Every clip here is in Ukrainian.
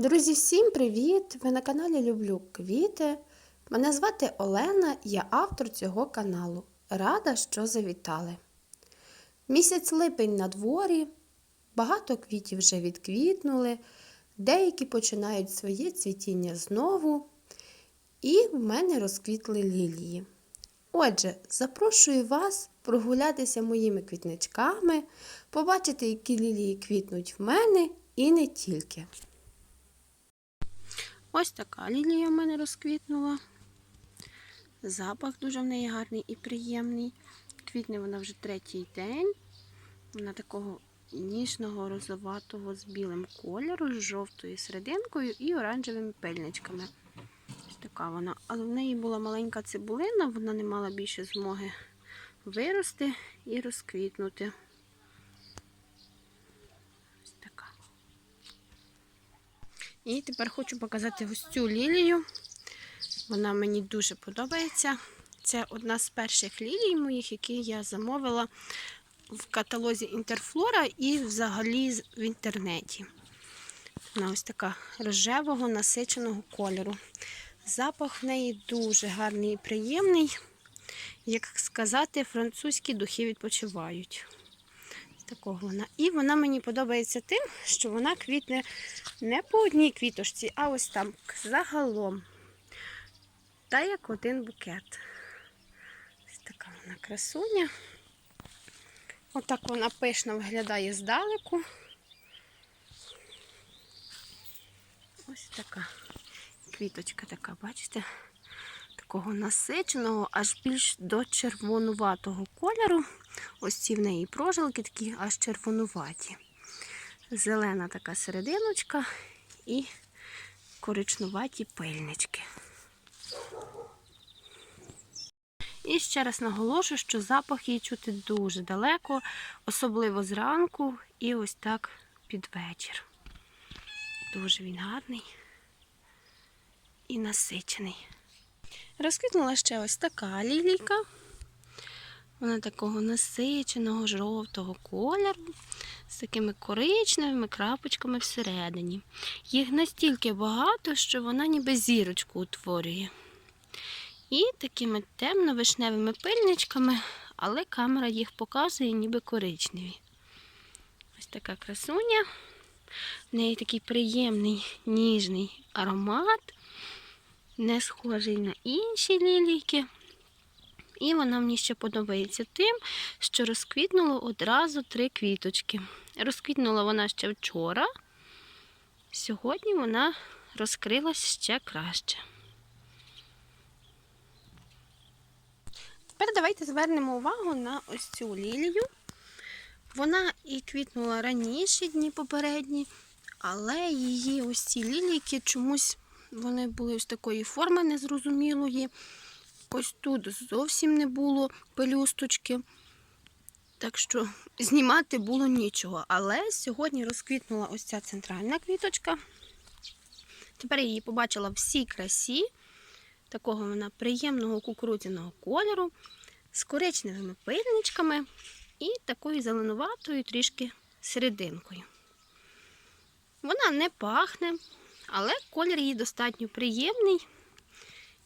Друзі, всім привіт! Ви на каналі Люблю Квіти. Мене звати Олена, я автор цього каналу. Рада, що завітали. Місяць липень на дворі, багато квітів вже відквітнули, деякі починають своє цвітіння знову, і в мене розквітли лілії. Отже, запрошую вас прогулятися моїми квітничками, побачити, які лілії квітнуть в мене і не тільки. Ось така лілія в мене розквітнула. Запах дуже в неї гарний і приємний. Квітне вона вже третій день. Вона такого ніжного розоватого з білим кольору, з жовтою серединкою і оранжевими пельничками. Ось така вона. Але в неї була маленька цибулина, вона не мала більше змоги вирости і розквітнути. Ось така. І тепер хочу показати ось цю лілію. Вона мені дуже подобається. Це одна з перших лілій моїх, які я замовила в каталозі Інтерфлора і взагалі в інтернеті. Вона ось така рожевого насиченого кольору. Запах в неї дуже гарний і приємний. Як сказати, французькі духи відпочивають. Такого вона. І вона мені подобається тим, що вона квітне не по одній квіточці, а ось там загалом. Та як один букет. Ось така вона красуня. Отак вона пишно виглядає здалеку. Ось така квіточка така, бачите? Такого насиченого, аж більш до червонуватого кольору. Ось ці в неї прожилки такі аж червонуваті. Зелена така серединочка і коричнуваті пильнички. І ще раз наголошую, що запах її чути дуже далеко, особливо зранку і ось так під вечір. Дуже він гарний і насичений. Розквітнула ще ось така лілійка. Вона такого насиченого жовтого кольору з такими коричневими крапочками всередині. Їх настільки багато, що вона ніби зірочку утворює. І такими темно-вишневими пильничками, але камера їх показує ніби коричневі. Ось така красуня. В неї такий приємний ніжний аромат, не схожий на інші лілійки. І вона мені ще подобається тим, що розквітнуло одразу три квіточки. Розквітнула вона ще вчора. Сьогодні вона розкрилась ще краще. Тепер давайте звернемо увагу на ось цю лілію. Вона і квітнула раніше дні попередні, але її ось ці лілійки чомусь вони були ось такої форми незрозумілої. Ось тут зовсім не було пелюсточки. Так що знімати було нічого. Але сьогодні розквітнула ось ця центральна квіточка. Тепер я її побачила в всій красі. Такого вона приємного кукурудзяного кольору, з коричневими пильничками і такою зеленуватою трішки серединкою. Вона не пахне, але колір її достатньо приємний.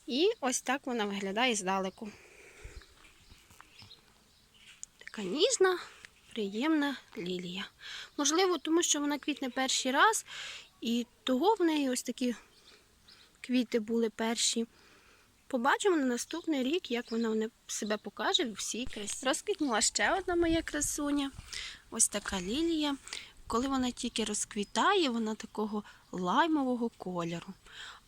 І ось так вона виглядає здалеку. Така ніжна, приємна лілія. Можливо, тому що вона квітне перший раз, і того в неї ось такі квіти були перші. Побачимо на наступний рік, як вона себе покаже в всій красі. Розквітнула ще одна моя красуня. Ось така лілія. Коли вона тільки розквітає, вона такого лаймового кольору.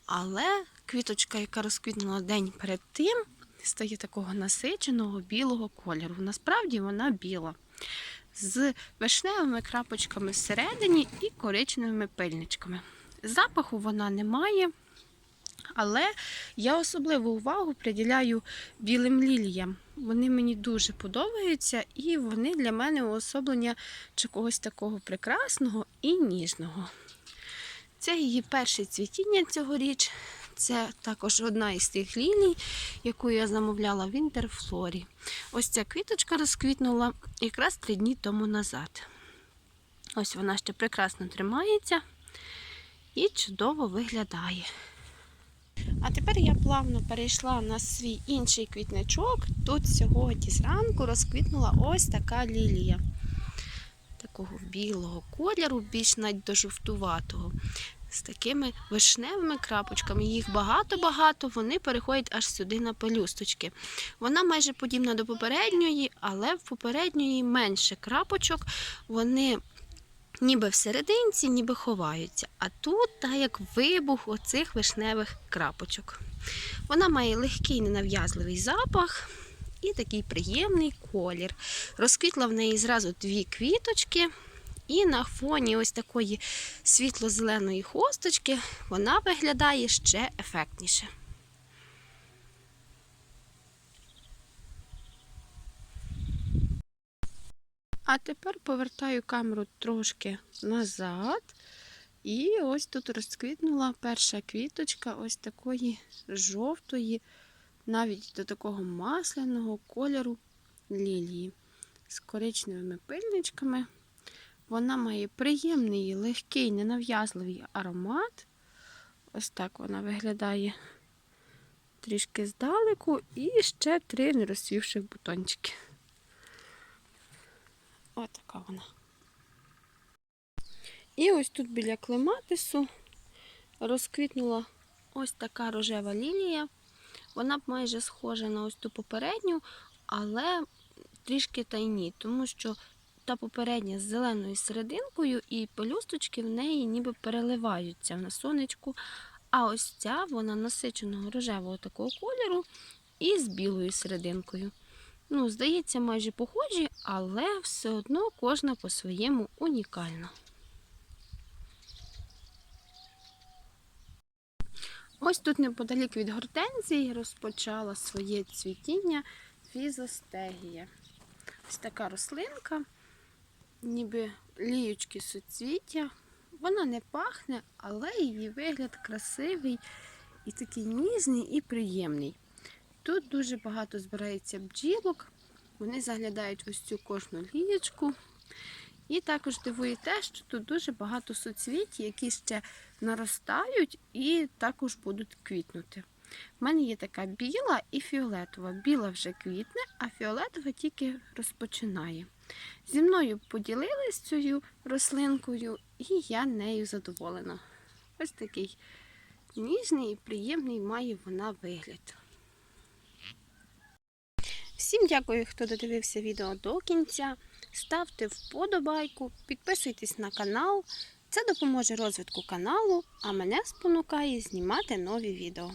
Але квіточка, яка розквітнула день перед тим, стає такого насиченого білого кольору. Насправді вона біла. З вишневими крапочками всередині і коричневими пильничками. Запаху вона не має, але я особливу увагу приділяю білим ліліям. Вони мені дуже подобаються, і вони для мене уособлення чогось такого прекрасного і ніжного. Це її перше цвітіння цьогоріч. Це також одна із тих лілій, яку я замовляла в Інтерфлорі. Ось ця квіточка розквітнула якраз три дні тому назад. Ось вона ще прекрасно тримається. і чудово виглядає. А тепер я плавно перейшла на свій інший квітничок. Тут сьогодні зранку розквітнула ось така лілія. Такого білого кольору, більш навіть до жовтуватого. З такими вишневими крапочками. Їх багато-багато, вони переходять аж сюди на пелюсточки. Вона майже подібна до попередньої, але в попередньої менше крапочок. Вони ніби всерединці, ніби ховаються. А тут так як вибух оцих вишневих крапочок. Вона має легкий ненав'язливий запах і такий приємний колір. Розквітла в неї зразу дві квіточки. І на фоні ось такої світло-зеленої хосточки вона виглядає ще ефектніше. А тепер повертаю камеру трошки назад. І ось тут розквітнула перша квіточка ось такої жовтої, навіть до такого масляного кольору лілії з коричневими пильничками. Вона має приємний, легкий, ненав'язливий аромат. Ось так вона виглядає трішки здалеку. І ще три нерозцвівших бутончики. Ось така вона. І ось тут біля клематису розквітнула ось така рожева лілія. Вона майже схожа на ось ту попередню, але трішки тайні, тому що та попередня з зеленою серединкою, і пелюсточки в неї ніби переливаються на сонечку. А ось ця вона насиченого рожевого такого кольору і з білою серединкою. Ну, здається, майже похожі, але все одно кожна по-своєму унікальна. Ось тут неподалік від гортензії розпочала своє цвітіння фізостегія. Ось така рослинка, ніби ліючки суцвіття. Вона не пахне, але її вигляд красивий і такий ніжний і приємний. Тут дуже багато збирається бджілок, вони заглядають ось цю кожну лієчку. І також дивує те, що тут дуже багато суцвіт, які ще наростають і також будуть квітнути. У мене є така біла і фіолетова. Біла вже квітне, а фіолетова тільки розпочинає. Зі мною поділились цією рослинкою, і я нею задоволена. Ось такий ніжний і приємний має вона вигляд. Всім дякую, хто додивився відео до кінця. Ставте вподобайку, підписуйтесь на канал. Це допоможе розвитку каналу, а мене спонукає знімати нові відео.